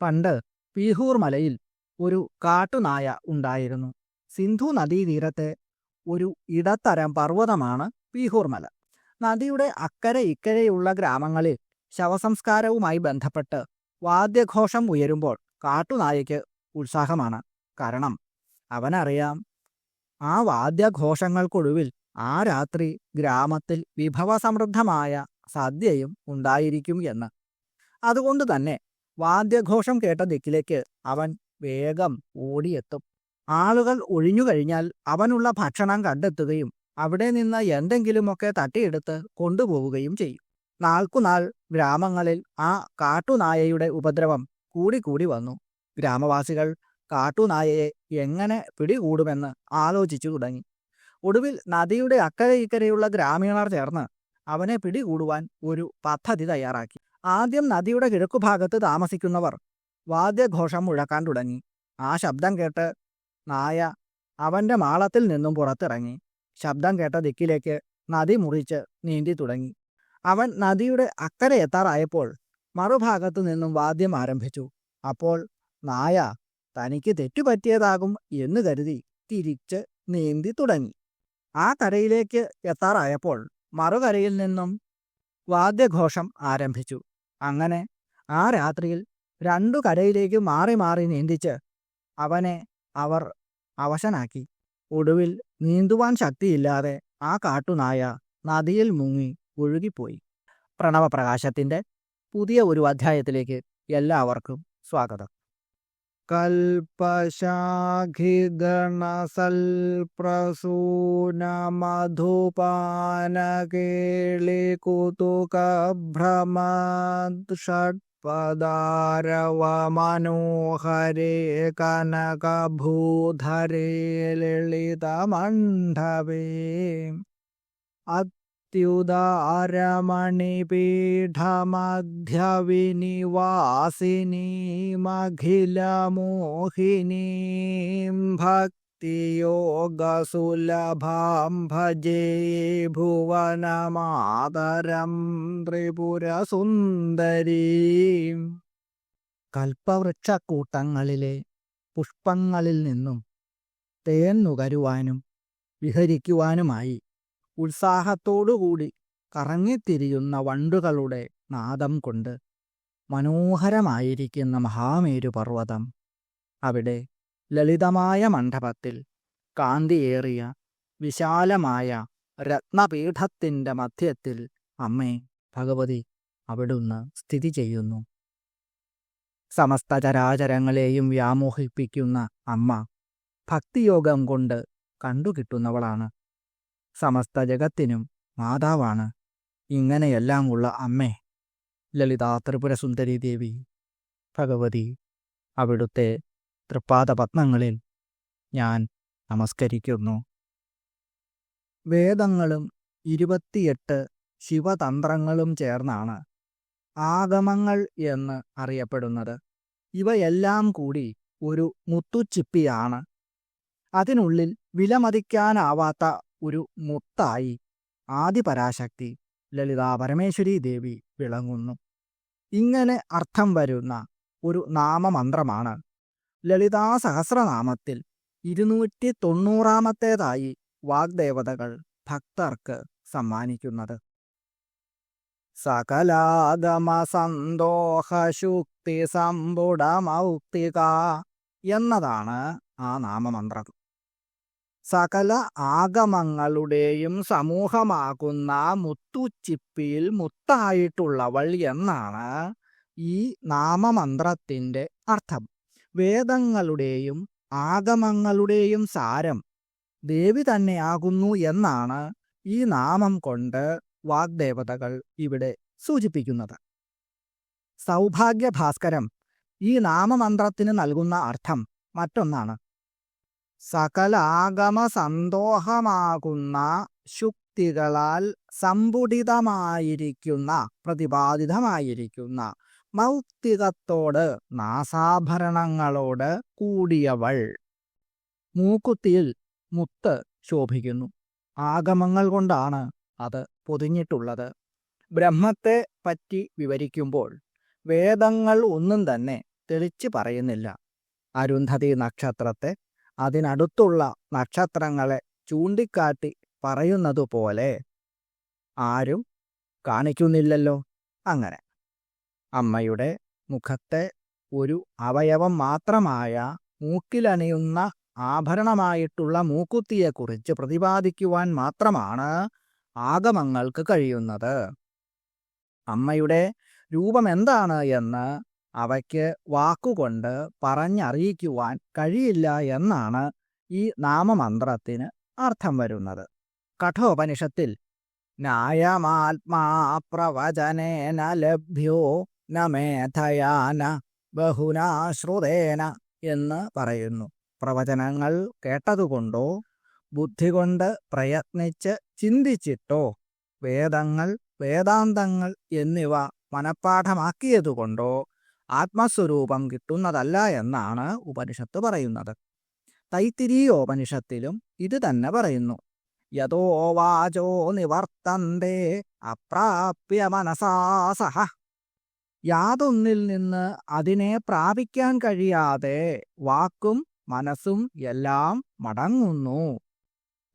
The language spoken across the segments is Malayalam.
പണ്ട് പീഹൂർ മലയിൽ ഒരു കാട്ടുനായ ഉണ്ടായിരുന്നു. സിന്ധു നദീതീരത്തെ ഒരു ഇടത്തരം പർവതമാണ് പീഹൂർ മല. നദിയുടെ അക്കരെ ഇക്കരെയുള്ള ഗ്രാമങ്ങളിൽ ശവസംസ്കാരവുമായി ബന്ധപ്പെട്ട് വാദ്യഘോഷം ഉയരുമ്പോൾ കാട്ടുനായയ്ക്ക് ഉത്സാഹമാണ്. കാരണം അവനറിയാം ആ വാദ്യഘോഷങ്ങൾക്കൊടുവിൽ ആ രാത്രി ഗ്രാമത്തിൽ വിഭവസമൃദ്ധമായ സദ്യയും ഉണ്ടായിരിക്കും എന്ന്. അതുകൊണ്ട് തന്നെ വാദ്യഘോഷം കേട്ട ദിക്കിലേക്ക് അവൻ വേഗം ഓടിയെത്തും. ആളുകൾ ഒഴിഞ്ഞു കഴിഞ്ഞാൽ അവനുള്ള ഭക്ഷണം കണ്ടെത്തുകയും അവിടെ നിന്ന് എന്തെങ്കിലുമൊക്കെ തട്ടിയെടുത്ത് കൊണ്ടുപോവുകയും ചെയ്യും. നാൾക്കുനാൾ ഗ്രാമങ്ങളിൽ ആ കാട്ടുനായയുടെ ഉപദ്രവം കൂടിക്കൂടി വന്നു. ഗ്രാമവാസികൾ കാട്ടുനായയെ എങ്ങനെ പിടികൂടുമെന്ന് ആലോചിച്ചു തുടങ്ങി. ഒടുവിൽ നദിയുടെ അക്കരെ ഇക്കരെയുള്ള ഗ്രാമീണർ ചേർന്ന് അവനെ പിടികൂടുവാൻ ഒരു പദ്ധതി തയ്യാറാക്കി. ആദ്യം നദിയുടെ കിഴക്കുഭാഗത്ത് താമസിക്കുന്നവർ വാദ്യഘോഷം മുഴക്കാൻ തുടങ്ങി. ആ ശബ്ദം കേട്ട് നായ അവന്റെ മാളത്തിൽ നിന്നും പുറത്തിറങ്ങി. ശബ്ദം കേട്ട ദിക്കിലേക്ക് നദി മുറിച്ച് നീന്തി തുടങ്ങി. അവൻ നദിയുടെ അക്കരെ എത്താറായപ്പോൾ മറുഭാഗത്തു നിന്നും വാദ്യം ആരംഭിച്ചു. അപ്പോൾ നായ തനിക്ക് തെറ്റുപറ്റിയതാകും എന്ന് കരുതി തിരിച്ച് നീന്തി തുടങ്ങി. ആ കരയിലേക്ക് എത്താറായപ്പോൾ മറുകരയിൽ നിന്നും വാദ്യഘോഷം ആരംഭിച്ചു. അങ്ങനെ ആ രാത്രിയിൽ രണ്ടു കരയിലേക്ക് മാറി മാറി നീന്തിച്ച് അവനെ അവർ അവശനാക്കി. ഒടുവിൽ നീന്തുവാൻ ശക്തിയില്ലാതെ ആ കാട്ടുനായ നദിയിൽ മുങ്ങി ഒഴുകിപ്പോയി. പ്രണവപ്രകാശത്തിന്റെ പുതിയ ഒരു അധ്യായത്തിലേക്ക് എല്ലാവർക്കും സ്വാഗതം. കൽപശാഖിഗണസൽപ്രസൂന മധുപാനകേളികുതുകഭ്രമദ് ഷഡ്പദാരവ മനോഹരേ കനകഭൂധരേ ലളിതമണ്ഡവേ അത്യുദാരമണിപീഠമധ്യവിനിവാസിനീമഖിലമോഹിനീം ഭക്തിയോഗസുലഭാം ഭജേ ഭുവനമാതരം ത്രിപുരസുന്ദരീ. കൽപ്പവൃക്ഷക്കൂട്ടങ്ങളിലെ പുഷ്പങ്ങളിൽ നിന്നും തേൻ നുകരുവാനും വിഹരിക്കുവാനുമായി ഉത്സാഹത്തോടുകൂടി കറങ്ങിത്തിരിയുന്ന വണ്ടുകളുടെ നാദം കൊണ്ട് മനോഹരമായിരിക്കുന്ന മഹാമേരുപർവതം. അവിടെ ലളിതമായ മണ്ഡപത്തിൽ കാന്തിയേറിയ വിശാലമായ രത്നപീഠത്തിന്റെ മധ്യത്തിൽ അമ്മേ ഭഗവതി അവിടുന്ന് സ്ഥിതി ചെയ്യുന്നു. സമസ്ത ചരാചരങ്ങളെയും വ്യാമോഹിപ്പിക്കുന്ന അമ്മ ഭക്തിയോഗം കൊണ്ട് കണ്ടുകിട്ടുന്നവളാണ്. സമസ്ത ജഗത്തിനും മാതാവാണ്. ഇങ്ങനെയെല്ലാം ഉള്ള അമ്മേ ലളിതാ ത്രിപുരസുന്ദരി ദേവി ഭഗവതി അവിടുത്തെ തൃപ്പാദപത്മങ്ങളിൽ ഞാൻ നമസ്കരിക്കുന്നു. വേദങ്ങളും ഇരുപത്തിയെട്ട് ശിവതന്ത്രങ്ങളും ചേർന്നാണ് ആഗമങ്ങൾ എന്ന് അറിയപ്പെടുന്നത്. ഇവയെല്ലാം കൂടി ഒരു മുത്തുച്ചിപ്പിയാണ്. അതിനുള്ളിൽ വിലമതിക്കാനാവാത്ത ഒരു മുത്തായി ആദിപരാശക്തി ലളിതാ പരമേശ്വരി ദേവി വിളങ്ങുന്നു. ഇങ്ങനെ അർത്ഥം വരുന്ന ഒരു നാമമന്ത്രമാണ് ലളിതാ സഹസ്രനാമത്തിൽ ഇരുന്നൂറ്റി തൊണ്ണൂറാമത്തേതായി വാഗ്ദേവതകൾ ഭക്തർക്ക് സമ്മാനിക്കുന്നത്. സകലാഗമ സന്തോഷുക്തി സമ്പുടമൗക്തിക എന്നതാണ് ആ നാമമന്ത്രം. സകല ആഗമങ്ങളുടെയും സമൂഹമാകുന്ന മുത്തുച്ചിപ്പിയിൽ മുത്തായിട്ടുള്ളവൾ എന്നാണ് ഈ നാമമന്ത്രത്തിന്റെ അർത്ഥം. വേദങ്ങളുടെയും ആഗമങ്ങളുടെയും സാരം ദേവി തന്നെയാകുന്നു എന്നാണ് ഈ നാമം കൊണ്ട് വാഗ്ദേവതകൾ ഇവിടെ സൂചിപ്പിക്കുന്നത്. സൗഭാഗ്യഭാസ്കരം ഈ നാമമന്ത്രത്തിന് നൽകുന്ന അർത്ഥം മറ്റൊന്നാണ്. സകലാഗമ സന്തോഷമാകുന്ന ശുക്തികളാൽ സമ്പുടിതമായിരിക്കുന്ന പ്രതിപാദിതമായിരിക്കുന്ന മൗക്തികത്തോട് നാസാഭരണങ്ങളോട് കൂടിയവൾ മൂക്കുത്തിയിൽ മുത്ത് ശോഭിക്കുന്നു. ആഗമങ്ങൾ കൊണ്ടാണ് അത് പൊതിഞ്ഞിട്ടുള്ളത്. ബ്രഹ്മത്തെ പറ്റി വിവരിക്കുമ്പോൾ വേദങ്ങൾ ഒന്നും തന്നെ തെളിച്ച് പറയുന്നില്ല. അരുന്ധതി നക്ഷത്രത്തെ അതിനടുത്തുള്ള നക്ഷത്രങ്ങളെ ചൂണ്ടിക്കാട്ടി പറയുന്നതുപോലെ ആരും കാണിക്കുന്നില്ലല്ലോ. അങ്ങനെ അമ്മയുടെ മുഖത്തെ ഒരു അവയവം മാത്രമായ മൂക്കിലണിയുന്ന ആഭരണമായിട്ടുള്ള മൂക്കുത്തിയെക്കുറിച്ച് പ്രതിപാദിക്കുവാൻ മാത്രമാണ് ആഗമങ്ങൾക്ക് കഴിയുന്നത്. അമ്മയുടെ രൂപം എന്താണ് എന്ന് അവയ്ക്ക് വാക്കുകൊണ്ട് പറഞ്ഞറിയിക്കുവാൻ കഴിയില്ല എന്നാണ് ഈ നാമമന്ത്രത്തിന് അർത്ഥം വരുന്നത്. കഠോപനിഷത്തിൽ ന്യായമാത്മാ പ്രവചനേന ലഭ്യോ നമേധയാന ബഹുനാശ്രുതേന ബഹുനാ ശ്രുതേന എന്ന് പറയുന്നു. പ്രവചനങ്ങൾ കേട്ടതുകൊണ്ടോ ബുദ്ധി കൊണ്ട് പ്രയത്നിച്ച് ചിന്തിച്ചിട്ടോ വേദങ്ങൾ വേദാന്തങ്ങൾ എന്നിവ മനഃപ്പാഠമാക്കിയതുകൊണ്ടോ ആത്മസ്വരൂപം കിട്ടുന്നതല്ല എന്നാണ് ഉപനിഷത്ത് പറയുന്നത്. തൈത്തിരീയോപനിഷത്തിലും ഇത് തന്നെ പറയുന്നു. യഥോ വാചോ നിവർത്തന്തേ അപ്രാപ്യ മനസാസഹ യാതൊന്നിൽ നിന്ന് അതിനെ പ്രാപിക്കാൻ കഴിയാതെ വാക്കും മനസ്സും എല്ലാം മടങ്ങുന്നു.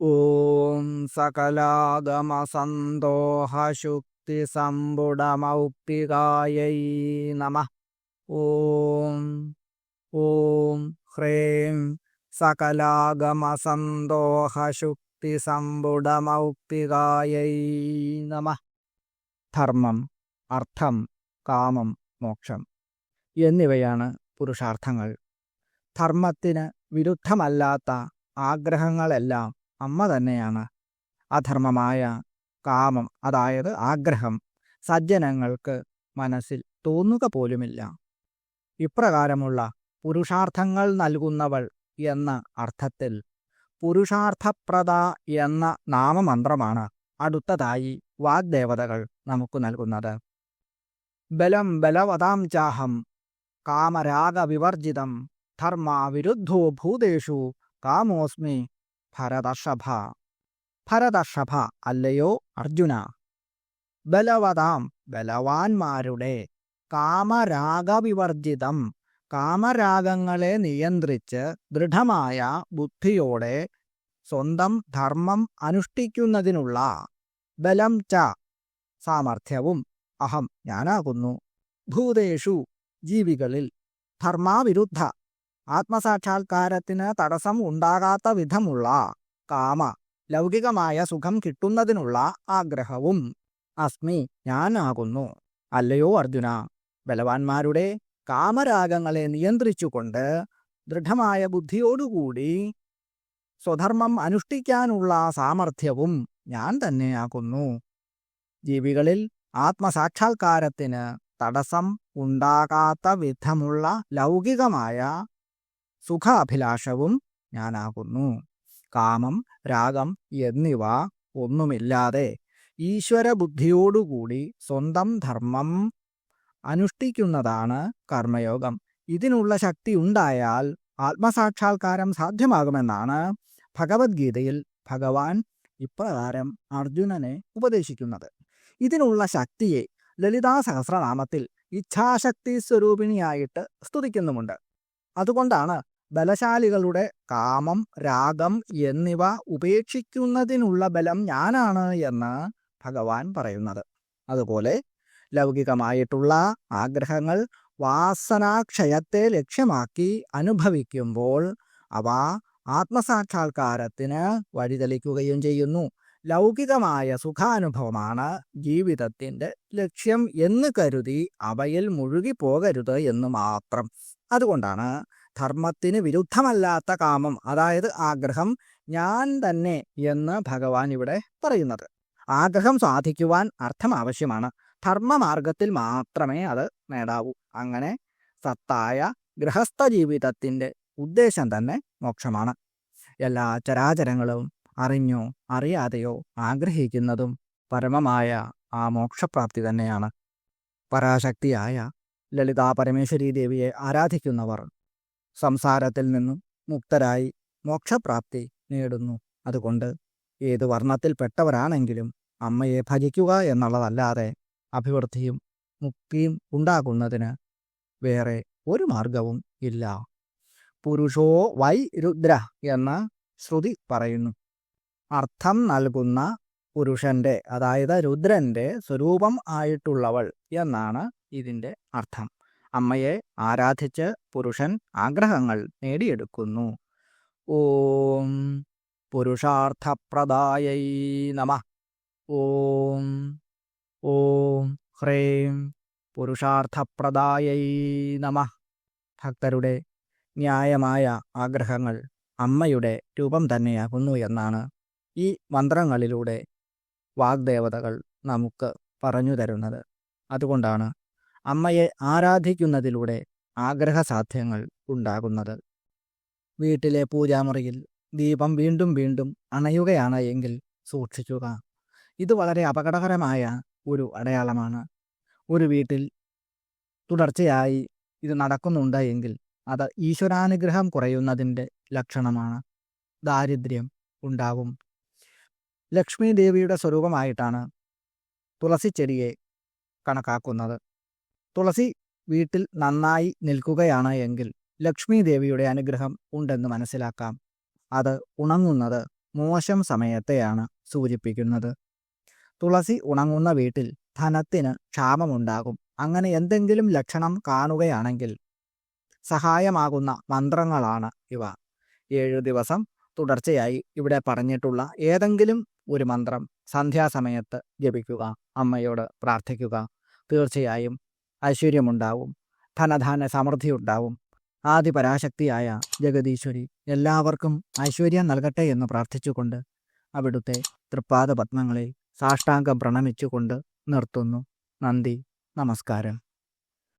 ഓം സകലാഗമസന്തോഹശുക്തി സമ്പുടമൗക്തികായൈ നമ. ഓം ഓം ഹ്രേം സകലാഗമസന്തോഹശുക്തി സമ്പുടമൗക്തികായൈ നമ. ധർമ്മം അർത്ഥം കാമം മോക്ഷം എന്നിവയാണ് പുരുഷാർത്ഥങ്ങൾ. ധർമ്മത്തിന് വിരുദ്ധമല്ലാത്ത ആഗ്രഹങ്ങളെല്ലാം അമ്മ തന്നെയാണ്. അധർമ്മമായ കാമം അതായത് ആഗ്രഹം സജ്ജനങ്ങൾക്ക് മനസ്സിൽ തോന്നുക പോലുമില്ല. ഇപ്രകാരമുള്ള പുരുഷാർത്ഥങ്ങൾ നൽകുന്നവൾ എന്ന അർത്ഥത്തിൽ പുരുഷാർത്ഥപ്രദ എന്ന നാമമന്ത്രമാണ് അടുത്തതായി വാഗ്ദേവതകൾ നമുക്ക് നൽകുന്നത്. ബലം ബലവതാം ചാഹം കാമരാഗവിവർജിതം ധർമ്മ വിരുദ്ധോ ഭൂതേഷു കാമോസ്മി ഭരതർഷഭ. ഭരതർഷഭ അല്ലയോ അർജുന? ബലവതാം ബലവാന്മാരുടെ കാമരാഗവിവർജിതം. കാമരാഗങ്ങളെ നിയന്ത്രിച്ച് ദൃഢമായ ബുദ്ധിയോടെ സ്വന്തം ധർമ്മം അനുഷ്ഠിക്കുന്നതിനുള്ള ബലം ച സാമർഥ്യവും അഹം ഞാനാകുന്നു. ഭൂതേഷു ജീവികളിൽ ധർമാവിരുദ്ധ ആത്മസാക്ഷാത്കാരത്തിന് തടസ്സം ഉണ്ടാകാത്ത വിധമുള്ള കാമ ലൗകികമായ സുഖം കിട്ടുന്നതിനുള്ള ആഗ്രഹവും. അസ്മി ഞാനാകുന്നു. അല്ലയോ അർജുന. ബലവാന്മാരുടെ കാമരാഗങ്ങളെ നിയന്ത്രിച്ചുകൊണ്ട് ദൃഢമായ ബുദ്ധിയോടുകൂടി സ്വധർമ്മം അനുഷ്ഠിക്കാനുള്ള സാമർഥ്യവും ഞാൻ തന്നെയാകുന്നു ജീവികളിൽ ആത്മസാക്ഷാത്കാരത്തിന് തടസ്സം ഉണ്ടാകാത്ത വിധമുള്ള ലൗകികമായ സുഖാഭിലാഷവും ഞാനാകുന്നു. കാമം രാഗം എന്നിവ ഒന്നുമില്ലാതെ ഈശ്വര ബുദ്ധിയോടുകൂടി സ്വന്തം ധർമ്മം അനുഷ്ഠിക്കുന്നതാണ് കർമ്മയോഗം. ഇതിനുള്ള ശക്തി ഉണ്ടായാൽ ആത്മസാക്ഷാത്കാരം സാധ്യമാകുമെന്നാണ് ഭഗവത്ഗീതയിൽ ഭഗവാൻ ഇപ്രകാരം അർജുനനെ ഉപദേശിക്കുന്നത്. ഇതിനുള്ള ശക്തിയെ ലളിതാ സഹസ്രനാമത്തിൽ ഇച്ഛാശക്തി സ്വരൂപിണിയായിട്ട് സ്തുതിക്കുന്നുമുണ്ട്. അതുകൊണ്ടാണ് ബലശാലികളുടെ കാമം രാഗം എന്നിവ ഉപേക്ഷിക്കുന്നതിനുള്ള ബലം ഞാനാണ് എന്ന് ഭഗവാൻ പറയുന്നത്. അതുപോലെ ലൗകികമായിട്ടുള്ള ആഗ്രഹങ്ങൾ വാസനാക്ഷയത്തെ ലക്ഷ്യമാക്കി അനുഭവിക്കുമ്പോൾ അവ ആത്മസാക്ഷാത്കാരത്തിന് വഴിതെളിക്കുകയും ചെയ്യുന്നു. ലൗകികമായ സുഖാനുഭവമാണ് ജീവിതത്തിന്റെ ലക്ഷ്യം എന്ന് കരുതി അവയിൽ മുഴുകി പോകരുത് എന്ന് മാത്രം. അതുകൊണ്ടാണ് ധർമ്മത്തിന് വിരുദ്ധമല്ലാത്ത കാമം അതായത് ആഗ്രഹം ഞാൻ തന്നെ എന്ന് ഭഗവാൻ ഇവിടെ പറയുന്നത്. ആഗ്രഹം സാധിക്കുവാൻ അർത്ഥം ആവശ്യമാണ്. ധർമ്മമാർഗത്തിൽ മാത്രമേ അത് നേടാവൂ. അങ്ങനെ സത്തായ ഗൃഹസ്ഥ ജീവിതത്തിന്റെ ഉദ്ദേശം തന്നെ മോക്ഷമാണ്. എല്ലാ ചരാചരങ്ങളും അറിഞ്ഞോ അറിയാതെയോ ആഗ്രഹിക്കുന്നതും പരമമായ ആ മോക്ഷപ്രാപ്തി തന്നെയാണ്. പരാശക്തിയായ ലളിതാ പരമേശ്വരി ദേവിയെ ആരാധിക്കുന്നവർ സംസാരത്തിൽ നിന്നും മുക്തരായി മോക്ഷപ്രാപ്തി നേടുന്നു. അതുകൊണ്ട് ഏത് വർണത്തിൽപ്പെട്ടവരാണെങ്കിലും അമ്മയെ ഭജിക്കുക എന്നുള്ളതല്ലാതെ അഭിവൃദ്ധിയും മുക്തിയും ഉണ്ടാകുന്നതിന് വേറെ ഒരു മാർഗവും ഇല്ല. പുരുഷോ വൈ രുദ്ര എന്ന് ശ്രുതി പറയുന്നു. അർത്ഥം നൽകുന്ന പുരുഷന്റെ അതായത് രുദ്രന്റെ സ്വരൂപം ആയിട്ടുള്ളവൾ എന്നാണ് ഇതിന്റെ അർത്ഥം. അമ്മയെ ആരാധിച്ച് പുരുഷൻ ആഗ്രഹങ്ങൾ നേടിയെടുക്കുന്നു. ഓം പുരുഷാർത്ഥപ്രദായൈ നമ. ഓം ഓം ഹ്രേം പുരുഷാർത്ഥപ്രദായൈ നമ. ഭക്തരുടെ ന്യായമായ ആഗ്രഹങ്ങൾ അമ്മയുടെ രൂപം തന്നെയാകുന്നു എന്നാണ് ഈ മന്ത്രങ്ങളിലൂടെ വാഗ്ദേവതകൾ നമുക്ക് പറഞ്ഞു തരുന്നത്. അതുകൊണ്ടാണ് അമ്മയെ ആരാധിക്കുന്നതിലൂടെ ആഗ്രഹസാധ്യങ്ങൾ ഉണ്ടാകുന്നത്. വീട്ടിലെ പൂജാമുറിയിൽ ദീപം വീണ്ടും വീണ്ടും അണയുകയാണ് എങ്കിൽ സൂക്ഷിക്കുക ഇത് വളരെ അപകടകരമായ ഒരു അടയാളമാണ്. ഒരു വീട്ടിൽ തുടർച്ചയായി ഇത് നടക്കുന്നുണ്ട് എങ്കിൽ അത് ഈശ്വരാനുഗ്രഹം കുറയുന്നതിന്റെ ലക്ഷണമാണ്. ദാരിദ്ര്യം ഉണ്ടാകും ലക്ഷ്മി ദേവിയുടെ സ്വരൂപമായിട്ടാണ് തുളസി ചെടിയെ കണക്കാക്കുന്നത്. തുളസി വീട്ടിൽ നന്നായി നിൽക്കുകയാണ് എങ്കിൽ ലക്ഷ്മി ദേവിയുടെ അനുഗ്രഹം ഉണ്ടെന്ന് മനസ്സിലാക്കാം. അത് ഉണങ്ങുന്നത് മോശം സമയത്തെയാണ് സൂചിപ്പിക്കുന്നത്. തുളസി ഉണങ്ങുന്ന വീട്ടിൽ ധനത്തിന് ക്ഷാമമുണ്ടാകും. അങ്ങനെ എന്തെങ്കിലും ലക്ഷണം കാണുകയാണെങ്കിൽ സഹായമാകുന്ന മന്ത്രങ്ങളാണ് ഇവ. ഏഴു ദിവസം തുടർച്ചയായി ഇവിടെ പറഞ്ഞിട്ടുള്ള ഏതെങ്കിലും ഒരു മന്ത്രം സന്ധ്യാസമയത്ത് ജപിക്കുക അമ്മയോട് പ്രാർത്ഥിക്കുക. തീർച്ചയായും ഐശ്വര്യമുണ്ടാവും. ധനധാന സമൃദ്ധി ഉണ്ടാവും. ആദിപരാശക്തിയായ ജഗദീശ്വരി എല്ലാവർക്കും ഐശ്വര്യം നൽകട്ടെ എന്ന് പ്രാർത്ഥിച്ചുകൊണ്ട് അവിടുത്തെ തൃപ്പാദ പത്മങ്ങളെ സാഷ്ടാംഗം പ്രണമിച്ചുകൊണ്ട് നിർത്തുന്നു. നന്ദി. നമസ്കാരം.